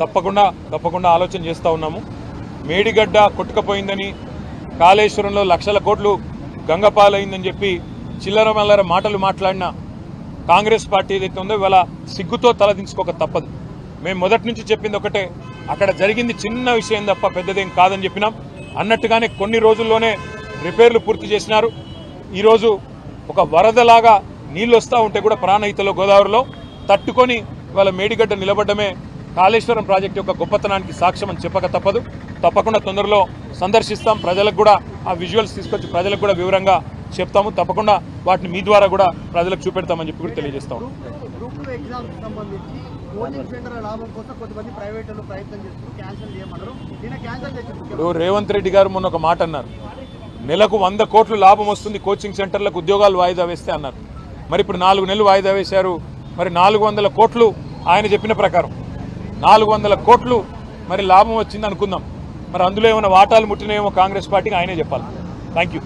తప్పకుండా తప్పకుండా ఆలోచన చేస్తూ ఉన్నాము. మేడిగడ్డ కొట్టుకపోయిందని కాళేశ్వరంలో లక్షల కోట్లు గంగపాలైందని చెప్పి చిల్లర మల్లర మాటలు మాట్లాడిన కాంగ్రెస్ పార్టీ ఏదైతే ఉందో ఇవాళ సిగ్గుతో తలదించుకోక తప్పదు. మేము మొదటి నుంచి చెప్పింది ఒకటే అక్కడ జరిగింది చిన్న విషయం తప్ప పెద్దదేం కాదని చెప్పినాం. అన్నట్టుగానే కొన్ని రోజుల్లోనే రిపేర్లు పూర్తి చేసినారు. ఈరోజు ఒక వరదలాగా నీళ్ళు వస్తూ ఉంటే కూడా ప్రాణహితలో గోదావరిలో తట్టుకొని ఇవాళ మేడిగడ్డ నిలబడ్డమే కాళేశ్వరం ప్రాజెక్టు యొక్క గొప్పతనానికి సాక్ష్యం అని చెప్పక తప్పదు. తప్పకుండా తొందరలో సందర్శిస్తాం. ప్రజలకు కూడా ఆ విజువల్స్ తీసుకొచ్చి ప్రజలకు కూడా వివరంగా చెప్తాము. తప్పకుండా వాటిని మీ ద్వారా కూడా ప్రజలకు చూపెడతామని చెప్పి కూడా తెలియజేస్తాము చేసి ఇప్పుడు రేవంత్ రెడ్డి గారు మొన్న ఒక మాట అన్నారు. నెలకు వంద కోట్లు లాభం వస్తుంది కోచింగ్ సెంటర్లకు ఉద్యోగాలు వాయిదా వేస్తే అన్నారు. మరి ఇప్పుడు నాలుగు నెలలు వాయిదా వేశారు. మరి నాలుగు వందల కోట్లు ఆయన చెప్పిన ప్రకారం. నాలుగు వందల కోట్లు మరి లాభం వచ్చింది అనుకుందాం మరి అందులో ఏమైనా వాటాలు ముట్టినాయేమో కాంగ్రెస్ పార్టీకి ఆయనే చెప్పాలి. Thank you